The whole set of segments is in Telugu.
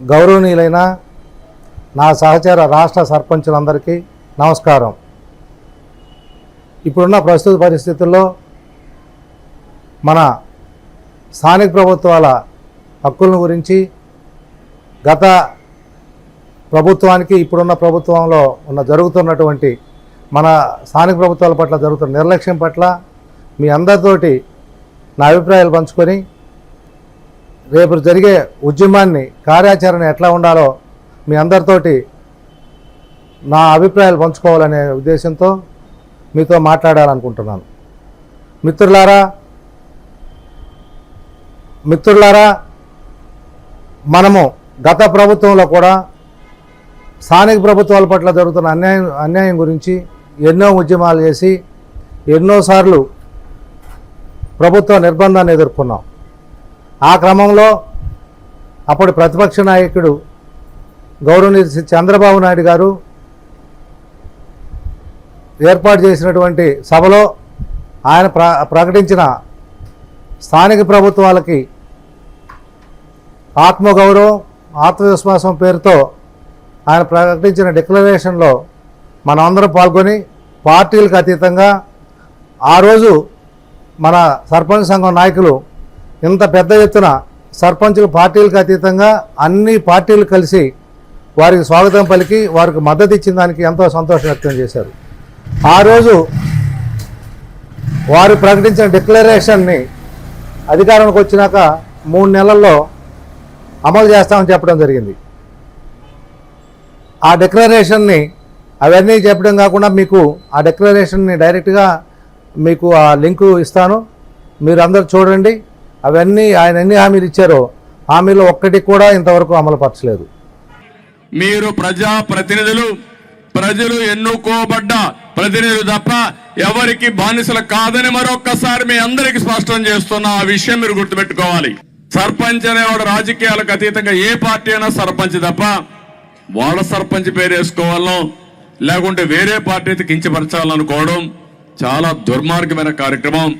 గౌరవనీయులైన నా సహచర రాష్ట్ర సర్పంచులందరికీ నమస్కారం. ఇప్పుడున్న ప్రస్తుత పరిస్థితుల్లో మన స్థానిక ప్రభుత్వాల హక్కులను గురించి గత ప్రభుత్వానికి ఇప్పుడున్న ప్రభుత్వంలో ఉన్న జరుగుతున్నటువంటి మన స్థానిక ప్రభుత్వాల పట్ల జరుగుతున్న నిర్లక్ష్యం పట్ల మీ అందరితోటి నా అభిప్రాయాలు పంచుకొని రేపు జరిగే ఉద్యమాన్ని కార్యాచరణ ఎట్లా ఉండాలో మీ అందరితోటి నా అభిప్రాయాలు పంచుకోవాలనే ఉద్దేశంతో మీతో మాట్లాడాలనుకుంటున్నాను. మిత్రులారా మిత్రులారా మనము గత ప్రభుత్వంలో కూడా స్థానిక ప్రభుత్వాల పట్ల జరుగుతున్న అన్యాయం అన్యాయం గురించి ఎన్నో ఉద్యమాలు చేసి ఎన్నోసార్లు ప్రభుత్వ నిర్బంధాన్ని ఎదుర్కొన్నాం. ఆ క్రమంలో అప్పటి ప్రతిపక్ష నాయకుడు గౌరవనీయ చంద్రబాబు నాయుడు గారు ఏర్పాటు చేసినటువంటి సభలో ఆయన ప్ర ప్రకటించిన స్థానిక ప్రభుత్వాలకి ఆత్మగౌరవం ఆత్మవిశ్వాసం పేరుతో ఆయన ప్రకటించిన డిక్లరేషన్లో మనమందరం పాల్గొని పార్టీలకు అతీతంగా ఆ రోజు మన సర్పంచ్ సంఘం నాయకులు ఇంత పెద్ద ఎత్తున సర్పంచులు పార్టీలకు అతీతంగా అన్ని పార్టీలు కలిసి వారికి స్వాగతం పలికి వారికి మద్దతు ఇచ్చిన దానికి ఎంతో సంతోషం వ్యక్తం చేశారు. ఆ రోజు వారు ప్రకటించిన డిక్లరేషన్ని అధికారంలోకి వచ్చినాక మూడు నెలల్లో అమలు చేస్తామని చెప్పడం జరిగింది. ఆ డిక్లరేషన్ని అవన్నీ చెప్పడం కాకుండా మీకు ఆ డిక్లరేషన్ని డైరెక్ట్గా మీకు ఆ లింకు ఇస్తాను. మీరు అందరు చూడండి. అవన్నీ ఆయన ఎన్ని హామీలు ఇచ్చారో హామీలు ఒక్కటి కూడా ఇంతవరకు అమలు పరచలేదు మీరు ప్రజా ప్రతినిధులు ప్రజలు ఎన్నుకోబడ్డ ప్రతినిధులు తప్ప ఎవరికి బానిసలు కాదని మరొక్కసారి మీ అందరికి స్పష్టం చేస్తున్న ఆ విషయం మీరు గుర్తుపెట్టుకోవాలి. సర్పంచ్ అనేవాడు రాజకీయాలకు అతీతంగా ఏ పార్టీ అయినా సర్పంచ్ తప్ప వాళ్ళ సర్పంచ్ పేరు వేసుకోవాలో లేకుంటే వేరే పార్టీకి కించపరచాలనుకోవడం చాలా దుర్మార్గమైన కార్యక్రమం.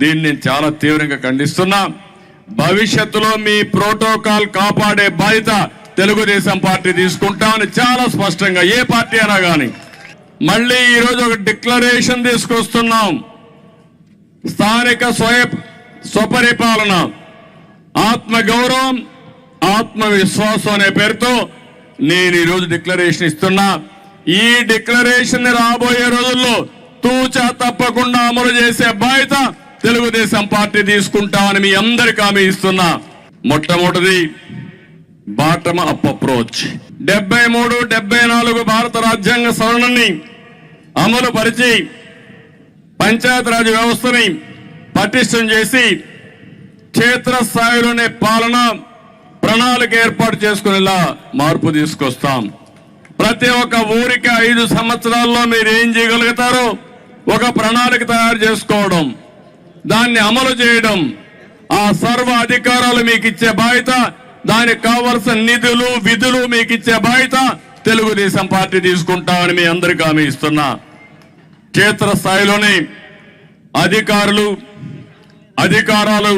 దీన్ని నేను చాలా తీవ్రంగా ఖండిస్తున్నా. భవిష్యత్తులో మీ ప్రోటోకాల్ కాపాడే బాధ్యత తెలుగుదేశం పార్టీ తీసుకుంటామని చాలా స్పష్టంగా ఏ పార్టీ అయినా కానీ మళ్ళీ ఈరోజు ఒక డిక్లరేషన్ తీసుకొస్తున్నాం. స్థానిక స్వయ స్వపరిపాలన ఆత్మగౌరవం ఆత్మవిశ్వాసం అనే పేరుతో నేను ఈరోజు డిక్లరేషన్ ఇస్తున్నా. ఈ డిక్లరేషన్ రాబోయే రోజుల్లో తూచా తప్పకుండా అమలు చేసే బాధ్యత తెలుగుదేశం పార్టీ తీసుకుంటామని మీ అందరికి హామీ ఇస్తున్నా. మొట్టమొదటిది బాటమ్ అప్ అప్రోచ్. డెబ్బై మూడు డెబ్బై నాలుగు భారత రాజ్యాంగ సవరణని అమలు పరిచి పంచాయతీరాజ్ వ్యవస్థని పటిష్టం చేసి క్షేత్రస్థాయిలోనే పాలన ప్రణాళిక ఏర్పాటు చేసుకునేలా మార్పు తీసుకొస్తాం. ప్రతి ఒక్క ఊరికి ఐదు సంవత్సరాల్లో మీరు ఏం చేయగలుగుతారో ఒక ప్రణాళిక తయారు చేసుకోవడం. దాన్ని అమలు చేయడం ఆ సర్వ అధికారాలు మీకు ఇచ్చే బాధ్యత దానికి కావలసిన నిధులు విధులు మీకు ఇచ్చే బాధ్యత తెలుగుదేశం పార్టీ తీసుకుంటామని మీ అందరికీ హామీ ఇస్తున్నా. క్షేత్రస్థాయిలోనే అధికారులు అధికారాలు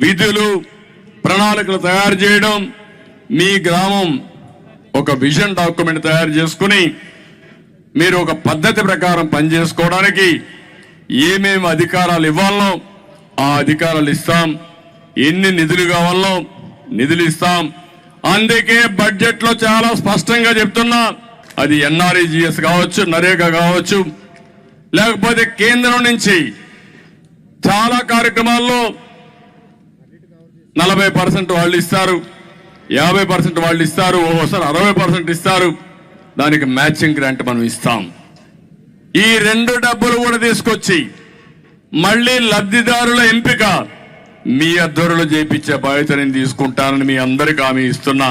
విధులు ప్రణాళికలు తయారు చేయడం మీ గ్రామం ఒక విజన్ డాక్యుమెంట్ తయారు చేసుకుని మీరు ఒక పద్ధతి ప్రకారం పనిచేసుకోవడానికి ఏమేమి అధికారాలు ఇవ్వాలనో ఆ అధికారాలు ఇస్తాం. ఎన్ని నిధులు కావాలనో నిధులు ఇస్తాం. అందుకే బడ్జెట్లో చాలా స్పష్టంగా చెప్తున్నా అది ఎన్ఆర్ఈజిఎస్ కావచ్చు నరేగా కావచ్చు లేకపోతే కేంద్రం నుంచి చాలా కార్యక్రమాల్లో నలభై పర్సెంట్ వాళ్ళు ఇస్తారు యాభై పర్సెంట్ వాళ్ళు ఇస్తారు ఓసారి అరవై పర్సెంట్ ఇస్తారు. దానికి మ్యాచింగ్ గ్రాంట్ మనం ఇస్తాం. ఈ రెండు డబ్బులు కూడా తీసుకొచ్చి మళ్ళీ లబ్ధిదారుల ఎంపిక. మీ అధ్వరులు చేయించే బాధ్యత నేను తీసుకుంటానని మీ అందరికి హామీ ఇస్తున్నా.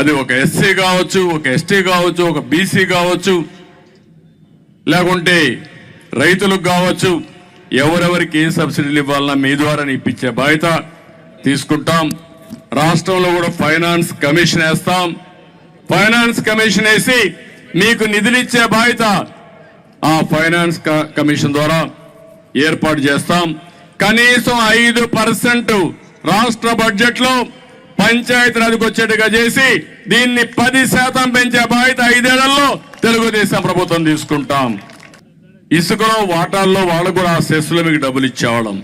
అది ఒక ఎస్సీ కావచ్చు ఒక ఎస్టీ కావచ్చు ఒక బీసీ కావచ్చు లేకుంటే రైతులకు కావచ్చు ఎవరెవరికి ఏ సబ్సిడీలు ఇవ్వాలన్నా మీ ద్వారా ఇప్పించే బాధ్యత తీసుకుంటాం. రాష్ట్రంలో కూడా ఫైనాన్స్ కమిషన్ వేస్తాం. ఫైనాన్స్ కమిషన్ వేసి మీకు నిధులిచ్చే బాధ్యత ఆ ఫైనాన్స్ క- కమిషన్ ద్వారా ఏర్పాటు చేస్తాం. కనీసం ఐదు పర్సెంట్ రాష్ట్ర బడ్జెట్లో పంచాయతీరాజ్కి వచ్చేట్టుగా చేసి దీన్ని పది శాతం పెంచే బాధ్యత ఐదేళ్ళలో తెలుగుదేశం ప్రభుత్వం తీసుకుంటాం. ఇసుకలో వాటాల్లో వాళ్ళు కూడా ఆ సెస్లో మీకు డబ్బులు ఇచ్చేవాళ్ళం.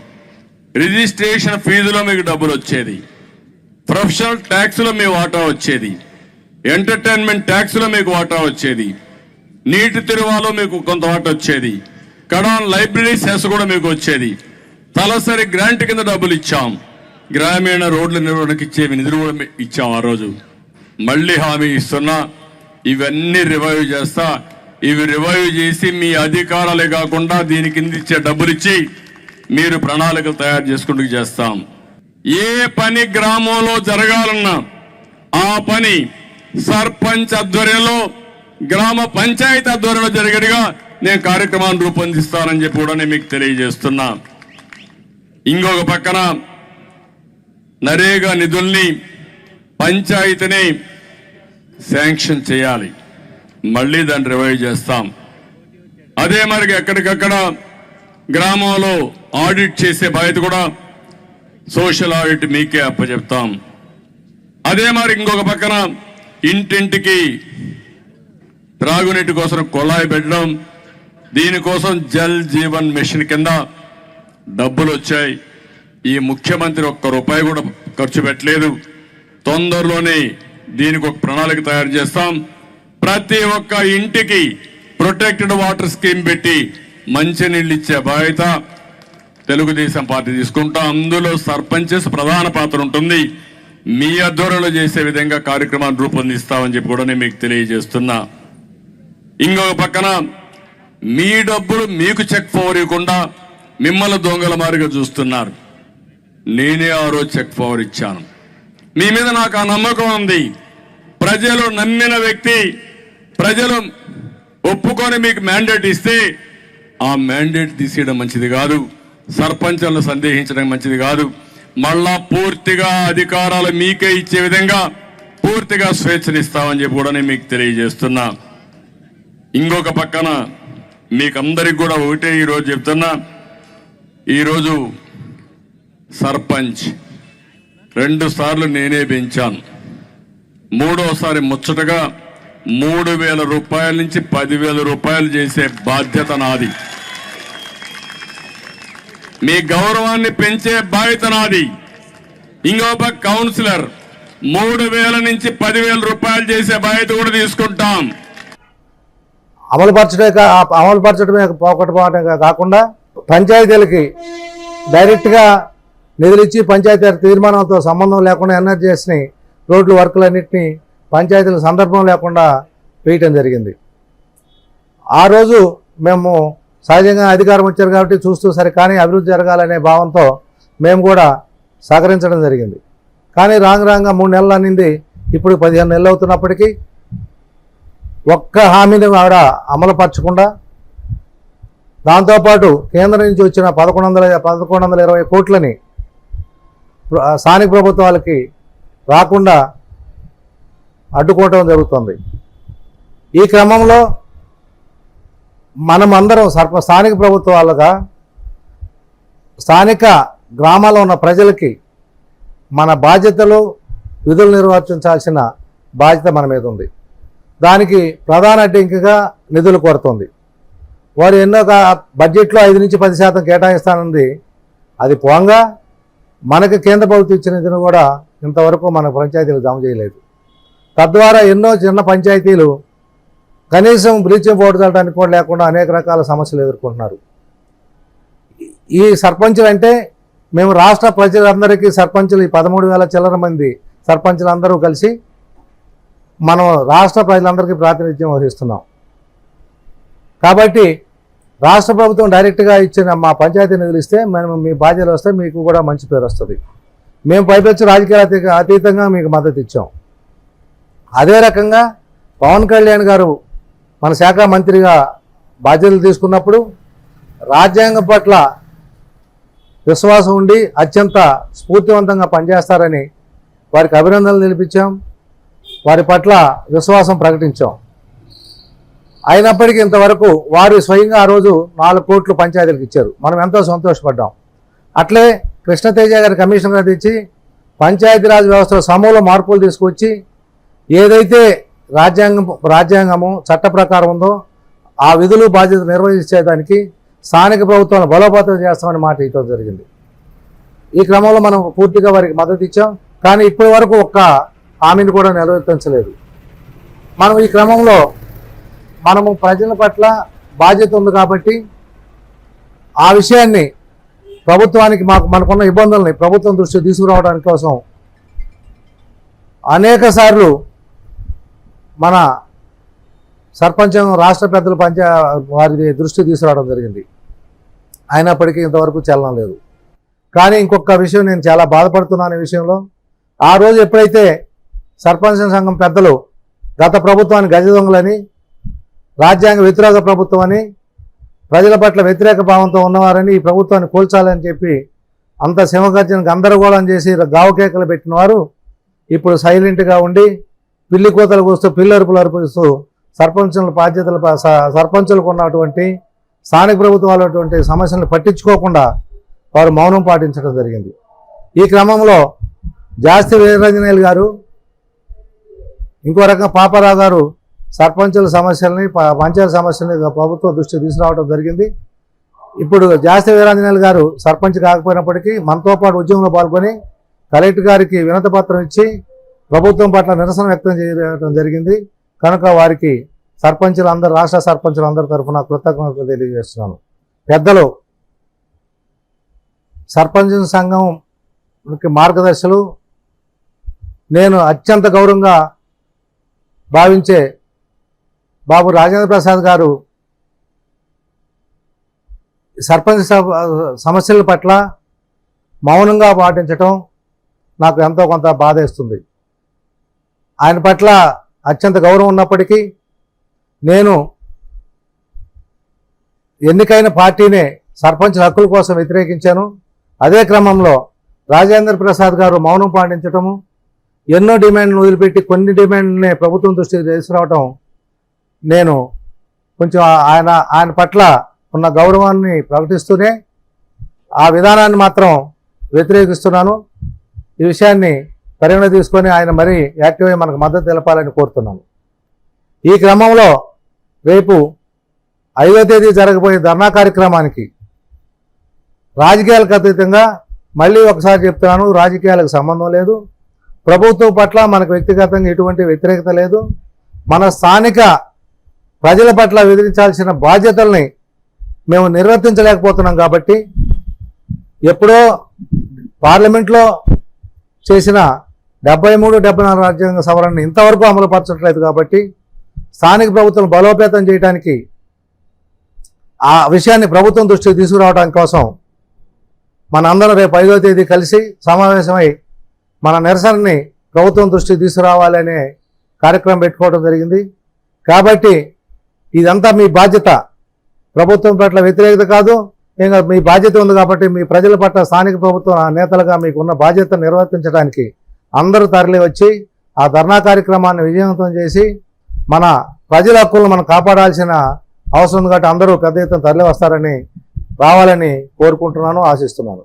రిజిస్ట్రేషన్ ఫీజులో మీకు డబ్బులు వచ్చేది. ప్రొఫెషనల్ ట్యాక్స్లో మీ వాటా వచ్చేది. ఎంటర్టైన్మెంట్ ట్యాక్స్లో మీకు వాటా వచ్చేది. నీటి తిరువాలో మీకు కొంత వచ్చేది. కడాన్ లైబ్రరీ సెస్ కూడా మీకు వచ్చేది. తలసరి గ్రాంట్ కింద డబ్బులు ఇచ్చాం. గ్రామీణ రోడ్ల నిర్వహణకు ఇచ్చే నిధులు కూడా ఇచ్చాం ఆ రోజు. మళ్ళీ హామీ ఇస్తున్నా ఇవన్నీ రివైవ్ చేస్తా. ఇవి రివైవ్ చేసి మీ అధికారాలే కాకుండా దీని కింద ఇచ్చే డబ్బులు ఇచ్చి మీరు ప్రణాళికలు తయారు చేసుకుంటూ చేస్తాం. ఏ పని గ్రామంలో జరగాలన్నా ఆ పని సర్పంచ్ ఆధ్వర్యంలో గ్రామ పంచాయతీ ఆధ్వర్యంలో జరిగేట్టుగా నేను కార్యక్రమాన్ని రూపొందిస్తానని చెప్పి కూడా నేను మీకు తెలియజేస్తున్నా. ఇంకొక పక్కన నరేగా నిధుల్ని పంచాయతీని శాంక్షన్ చేయాలి. మళ్ళీ దాన్ని రివైవ్ చేస్తాం. అదే మరి ఎక్కడికక్కడ గ్రామంలో ఆడిట్ చేసే బాధ్యత కూడా సోషల్ ఆడిట్ మీకే అప్పచెప్తాం. అదే మరి ఇంకొక పక్కన ఇంటింటికి త్రాగునీటి కోసం కొళాయి పెట్టడం దీనికోసం జల్ జీవన్ మిషన్ కింద డబ్బులు వచ్చాయి. ఈ ముఖ్యమంత్రి ఒక్క రూపాయి కూడా ఖర్చు పెట్టలేదు. తొందరలోనే దీనికి ఒక ప్రణాళిక తయారు చేస్తాం. ప్రతి ఒక్క ఇంటికి ప్రొటెక్టెడ్ వాటర్ స్కీమ్ పెట్టి మంచినీళ్ళు ఇచ్చే బాధ్యత తెలుగుదేశం పార్టీ తీసుకుంటాం. అందులో సర్పంచెస్ ప్రధాన పాత్ర ఉంటుంది. మీ ఆధ్వర్యంలో చేసే విధంగా కార్యక్రమాన్ని రూపొందిస్తామని చెప్పి కూడా నేను మీకు తెలియజేస్తున్నా. ఇంకొక పక్కన మీ డబ్బులు మీకు చెక్ పవర్ ఇవ్వకుండా మిమ్మల్ని దొంగల మారిగా చూస్తున్నారు. నేనే ఆ రోజు చెక్ పవర్ ఇచ్చాను. మీ మీద నాకు ఆ నమ్మకం ఉంది. ప్రజలు నమ్మిన వ్యక్తి ప్రజలు ఒప్పుకొని మీకు మ్యాండేట్ ఇస్తే ఆ మ్యాండేట్ తీసేయడం మంచిది కాదు. సర్పంచులను సందేహించడం మంచిది కాదు. మళ్ళా పూర్తిగా అధికారాలు మీకే ఇచ్చే విధంగా పూర్తిగా స్వేచ్ఛనిస్తామని చెప్పి కూడా నేను మీకు తెలియజేస్తున్నా. ఇంకొక పక్కన మీకందరికి కూడా ఒకటే ఈరోజు చెప్తున్నా. ఈరోజు సర్పంచ్ రెండు సార్లు నేనే పెంచాను. మూడోసారి ముచ్చటగా మూడు వేల రూపాయల నుంచి పదివేల రూపాయలు చేసే బాధ్యత నాది. మీ గౌరవాన్ని పెంచే బాధ్యత నాది. ఇంకొక కౌన్సిలర్ మూడు వేల నుంచి పదివేల రూపాయలు చేసే బాధ్యత కూడా తీసుకుంటాం. అమలుపరచడమే అమలుపరచడమే పోగొట్టుకోవడమే కాకుండా పంచాయతీలకి డైరెక్ట్గా నిధులు ఇచ్చి పంచాయతీ తీర్మానంతో సంబంధం లేకుండా ఎన్ఆర్జీఎస్ని రోడ్లు వర్కులన్నింటినీ పంచాయతీల సందర్భం లేకుండా వేయటం జరిగింది. ఆ రోజు మేము సహజంగా అధికారం వచ్చారు కాబట్టి చూస్తూ సరే కానీ అభివృద్ధి జరగాలనే భావంతో మేము కూడా సహకరించడం జరిగింది. కానీ రాంగ్ రాంగ్గా మూడు నెలలు అనింది. ఇప్పుడు పదిహేను నెలలు అవుతున్నప్పటికీ ఒక్క హామీని ఆవిడ అమలుపరచకుండా దాంతోపాటు కేంద్రం నుంచి వచ్చిన పదకొండు వందల పదకొండు వందల ఇరవై కోట్లని స్థానిక ప్రభుత్వాలకి రాకుండా అడ్డుకోవటం జరుగుతుంది. ఈ క్రమంలో మనం అందరం సర్ప స్థానిక ప్రభుత్వాలుగా స్థానిక గ్రామాల్లో ఉన్న ప్రజలకి మన బాధ్యతలు విధులు నిర్వర్తించాల్సిన బాధ్యత మన మీద ఉంది. దానికి ప్రధాన అడ్డంకిగా నిధులు కొరతుంది. వారు ఎన్నో బడ్జెట్లో ఐదు నుంచి పది శాతం కేటాయిస్తానంది. అది పోంగా మనకి కేంద్ర ప్రభుత్వం ఇచ్చిన నిధులు కూడా ఇంతవరకు మన పంచాయతీలు జమ చేయలేదు. తద్వారా ఎన్నో చిన్న పంచాయతీలు కనీసం బ్లీచింగ్ పౌడర్ చల్లడానికి కూడా లేకుండా అనేక రకాల సమస్యలు ఎదుర్కొంటున్నారు. ఈ సర్పంచులు అంటే మేము రాష్ట్ర ప్రజలందరికీ సర్పంచులు ఈ పదమూడు వేల చిల్లర మంది సర్పంచులు అందరూ కలిసి మనం రాష్ట్ర ప్రజలందరికీ ప్రాతినిధ్యం వహిస్తున్నాం. కాబట్టి రాష్ట్ర ప్రభుత్వం డైరెక్ట్గా ఇచ్చిన మా పంచాయతీ నిధులు ఇస్తే మేము మీ బాధ్యతలు వస్తే మీకు కూడా మంచి పేరు వస్తుంది. మేము పైపెచ్చు రాజకీయాల అతీతంగా మీకు మద్దతు ఇచ్చాం. అదే రకంగా పవన్ కళ్యాణ్ గారు మన శాఖ మంత్రిగా బాధ్యతలు తీసుకున్నప్పుడు రాజ్యాంగం పట్ల విశ్వాసం ఉండి అత్యంత స్ఫూర్తివంతంగా పనిచేస్తారని వారికి అభినందనలు నిలిపించాం వారి పట్ల విశ్వాసం ప్రకటించాం. అయినప్పటికీ ఇంతవరకు వారు స్వయంగా ఆ రోజు నాలుగు కోట్లు పంచాయతీలకు ఇచ్చారు. మనం ఎంతో సంతోషపడ్డాం. అట్లే కృష్ణతేజ గారి కమిషనర్ తెచ్చి పంచాయతీరాజ్ వ్యవస్థలో సమూల మార్పులు తీసుకొచ్చి ఏదైతే రాజ్యాంగం రాజ్యాంగము చట్ట ప్రకారం ఉందో ఆ విధులు బాధ్యత నిర్వహించేదానికి స్థానిక ప్రభుత్వాలను బలోపేతం చేస్తామని మాట ఇవ్వడం జరిగింది. ఈ క్రమంలో మనం పూర్తిగా వారికి మద్దతు ఇచ్చాం. కానీ ఇప్పటి వరకు ఒక్క హామీని కూడా నెరవేర్చలేదు మనం ఈ క్రమంలో మనము ప్రజల పట్ల బాధ్యత ఉంది కాబట్టి ఆ విషయాన్ని ప్రభుత్వానికి మాకు మనకున్న ఇబ్బందుల్ని ప్రభుత్వం దృష్టి తీసుకురావడానికి కోసం అనేక సార్లు మన సర్పంచం రాష్ట్ర పెద్దలు పంచా వారి దృష్టి తీసుకురావడం జరిగింది. అయినప్పటికీ ఇంతవరకు చలనం లేదు. కానీ ఇంకొక విషయం నేను చాలా బాధపడుతున్నాను ఈ విషయంలో. ఆ రోజు ఎప్పుడైతే సర్పంచ్ సంఘం పెద్దలు గత ప్రభుత్వాన్ని గజ దొంగలని రాజ్యాంగ వ్యతిరేక ప్రభుత్వం అని ప్రజల పట్ల వ్యతిరేక భావంతో ఉన్నవారని ఈ ప్రభుత్వాన్ని కూల్చాలని చెప్పి అంత సింహగర్జన గందరగోళం చేసి గావకేకలు పెట్టిన వారు ఇప్పుడు సైలెంట్గా ఉండి పిల్లి కోతలు కూస్తూ పిల్లరుపులు అర్పిస్తూ సర్పంచుల బాధ్యతలు స- సర్పంచులకు ఉన్నటువంటి స్థానిక ప్రభుత్వం అటువంటి సమస్యలను పట్టించుకోకుండా వారు మౌనం పాటించడం జరిగింది. ఈ క్రమంలో జాస్తి వీరరంజనేయులు గారు ఇంకో రకంగా పాపారావు గారు సర్పంచుల సమస్యల్ని పంచాయతీ సమస్యల్ని ప్రభుత్వం దృష్టి తీసుకురావడం జరిగింది. ఇప్పుడు జాస్తి వీరాంజనేయులు గారు సర్పంచ్ కాకపోయినప్పటికీ మనతో పాటు ఉద్యమంలో పాల్గొని కలెక్టర్ గారికి వినతి పత్రం ఇచ్చి ప్రభుత్వం పట్ల నిరసన వ్యక్తం చేయడం జరిగింది. కనుక వారికి సర్పంచులు అందరు రాష్ట్ర సర్పంచులు అందరి తరఫున కృతజ్ఞతలు తెలియజేస్తున్నాను. పెద్దలు సర్పంచ్ సంఘం మార్గదర్శులు నేను అత్యంత గౌరవంగా భావించే బాబు రాజేంద్ర ప్రసాద్ గారు సర్పంచ్ సమస్యల పట్ల మౌనంగా పాటించటం నాకు ఎంతో కొంత బాధేస్తుంది. ఆయన పట్ల అత్యంత గౌరవం ఉన్నప్పటికీ నేను ఎన్నికైన పార్టీనే సర్పంచ్ హక్కుల కోసం వ్యతిరేకించాను. అదే క్రమంలో రాజేంద్ర ప్రసాద్ గారు మౌనం పాటించటము ఎన్నో డిమాండ్లు వదిలిపెట్టి కొన్ని డిమాండ్ని ప్రభుత్వం దృష్టికి తీసుకురావటం నేను కొంచెం ఆయన ఆయన పట్ల ఉన్న గౌరవాన్ని ప్రకటిస్తూనే ఆ విధానాన్ని మాత్రం వ్యతిరేకిస్తున్నాను. ఈ విషయాన్ని పరిగణ తీసుకొని ఆయన మరీ యాక్టివ్ అయ్యి మనకు మద్దతు తెలపాలని కోరుతున్నాను. ఈ క్రమంలో రేపు ఐదో తేదీ జరగబోయే ధర్నా కార్యక్రమానికి రాజకీయాలకు అతీతంగా మళ్ళీ ఒకసారి చెప్తున్నాను రాజకీయాలకు సంబంధం లేదు. ప్రభుత్వం పట్ల మనకు వ్యక్తిగతంగా ఎటువంటి వ్యతిరేకత లేదు. మన స్థానిక ప్రజల పట్ల విధించాల్సిన బాధ్యతల్ని మేము నిర్వర్తించలేకపోతున్నాం కాబట్టి ఎప్పుడో పార్లమెంట్లో చేసిన డెబ్బై మూడు డెబ్బై నాలుగు రాజ్యాంగ సవరణని ఇంతవరకు అమలు పరచట్లేదు కాబట్టి స్థానిక ప్రభుత్వం బలోపేతం చేయడానికి ఆ విషయాన్ని ప్రభుత్వం దృష్టికి తీసుకురావడానికి కోసం మనందరం రేపు ఐదో తేదీ కలిసి సమావేశమై మన నిరసనని ప్రభుత్వం దృష్టికి తీసుకురావాలనే కార్యక్రమం పెట్టుకోవడం జరిగింది. కాబట్టి ఇదంతా మీ బాధ్యత. ప్రభుత్వం పట్ల వ్యతిరేకత కాదు ఇంకా మీ బాధ్యత ఉంది కాబట్టి మీ ప్రజల పట్ల స్థానిక ప్రభుత్వం నేతలుగా మీకు ఉన్న బాధ్యత నిర్వర్తించడానికి అందరూ తరలి వచ్చి ఆ ధర్నా కార్యక్రమాన్ని విజయవంతం చేసి మన ప్రజల హక్కులను మనం కాపాడాల్సిన అవసరం ఉంది కాబట్టి అందరూ పెద్ద ఎత్తున తరలి వస్తారని రావాలని కోరుకుంటున్నాను ఆశిస్తున్నాను.